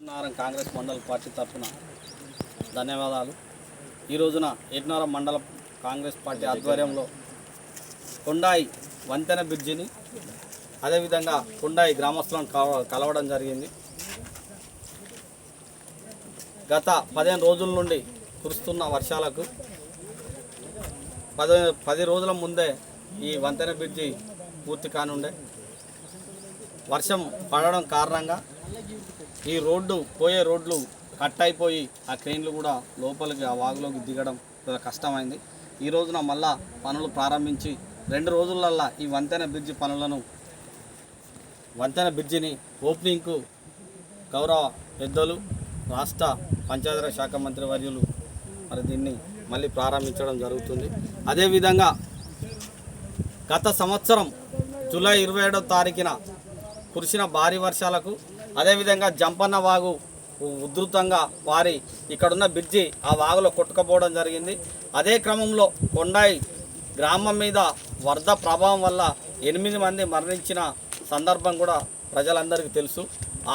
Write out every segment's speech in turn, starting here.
ఏట్నారం కాంగ్రెస్ మండల పార్టీ తరఫున ధన్యవాదాలు. ఈ రోజున ఏట్నారం మండల కాంగ్రెస్ పార్టీ ఆధ్వర్యంలో కొండాయి వంతెన బ్రిడ్జిని అదేవిధంగా కొండాయి గ్రామస్తులను కలవ కలవడం జరిగింది. గత పదిహేను రోజుల నుండి కురుస్తున్న వర్షాలకు పది పది రోజుల ముందే ఈ వంతెన బ్రిడ్జి పూర్తి కానుండే. వర్షం పడడం కారణంగా ఈ రోడ్డు పోయే రోడ్లు కట్ అయిపోయి ఆ క్రెయిన్లు కూడా లోపలికి ఆ వాగులోకి దిగడం కష్టమైంది. ఈ రోజున మళ్ళా పనులు ప్రారంభించి రెండు రోజులల్లా ఈ వంతెన బ్రిడ్జి పనులను వంతెన బ్రిడ్జిని ఓపెనింగ్కు గౌరవ పెద్దలు రాష్ట్ర పంచాయతీరాజ్ శాఖ మంత్రి వర్యులు మరి దీన్ని మళ్ళీ ప్రారంభించడం జరుగుతుంది. అదేవిధంగా గత సంవత్సరం జూలై ఇరవై ఏడో తారీఖున కురిసిన భారీ వర్షాలకు అదేవిధంగా జంపన్న వాగు ఉధృతంగా వారి ఇక్కడున్న బ్రిడ్జి ఆ వాగులో కొట్టుకుపోవడం జరిగింది. అదే క్రమంలో కొండాయి గ్రామం మీద వరద ప్రభావం వల్ల ఎనిమిది మంది మరణించిన సందర్భం కూడా ప్రజలందరికీ తెలుసు.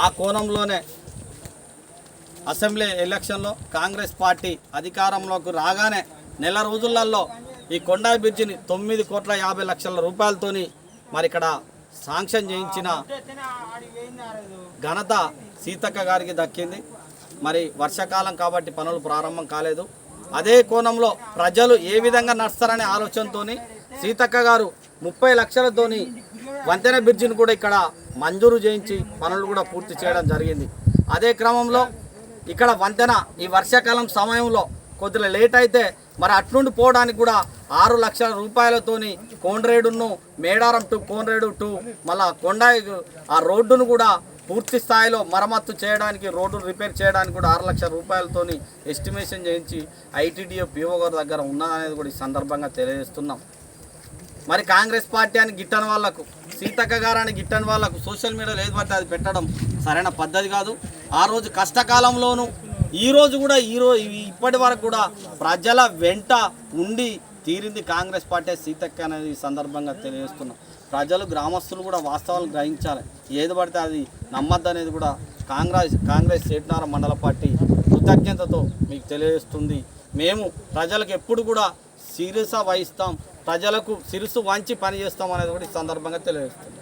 ఆ కోణంలోనే అసెంబ్లీ ఎలక్షన్లో కాంగ్రెస్ పార్టీ అధికారంలోకి రాగానే నెల రోజులలో ఈ కొండా బ్రిడ్జిని తొమ్మిది కోట్ల యాభై లక్షల రూపాయలతోని మరి ఇక్కడ శాంక్షన్ చేయించిన ఘనత సీతక్క గారికి దక్కింది. మరి వర్షాకాలం కాబట్టి పనులు ప్రారంభం కాలేదు. అదే కోణంలో ప్రజలు ఏ విధంగా నడుస్తారనే ఆలోచనతోని సీతక్క గారు ముప్పై లక్షలతోని వంతెన బ్రిడ్జిని కూడా ఇక్కడ మంజూరు చేయించి పనులు కూడా పూర్తి చేయడం జరిగింది. అదే క్రమంలో ఇక్కడ వంతెన ఈ వర్షాకాలం సమయంలో కొద్దిగా లేట్ అయితే మరి అట్నుండి పోవడానికి కూడా ఆరు లక్షల రూపాయలతోని కోనరేడును మేడారం టు కోనరేడు టు మళ్ళా కొండాయి ఆ రోడ్డును కూడా పూర్తి స్థాయిలో మరమ్మత్తు చేయడానికి రోడ్డు రిపేర్ చేయడానికి కూడా ఆరు లక్షల రూపాయలతోని ఎస్టిమేషన్ చేయించి ఐటీడీఓ పిఓ గారి దగ్గర ఉన్నదనేది కూడా ఈ సందర్భంగా తెలియజేస్తున్నాం. మరి కాంగ్రెస్ పార్టీ అని గిట్టని వాళ్ళకు సీతక్క గారు అని గిట్టని వాళ్ళకు సోషల్ మీడియాలో ఏది పడితే అది పెట్టడం సరైన పద్ధతి కాదు. ఆ రోజు కష్టకాలంలోనూ ఈరోజు కూడా ఈ రోజు ఇప్పటి వరకు కూడా ప్రజల వెంట ఉండి తీరింది కాంగ్రెస్ పార్టీ సీతక్క అనేది ఈ సందర్భంగా తెలియజేస్తున్నాం. ప్రజలు గ్రామస్తులు కూడా వాస్తవాలు గ్రహించాలి. ఏది పడితే అది నమ్మద్దు అనేది కూడా కాంగ్రెస్ కాంగ్రెస్ సేట్నార మండల పార్టీ కృతజ్ఞతతో మీకు తెలియజేస్తుంది. మేము ప్రజలకు ఎప్పుడు కూడా శిరస వహిస్తాం. ప్రజలకు సిరుసు వంచి పని చేస్తాం అనేది కూడా ఈ సందర్భంగా తెలియజేస్తుంది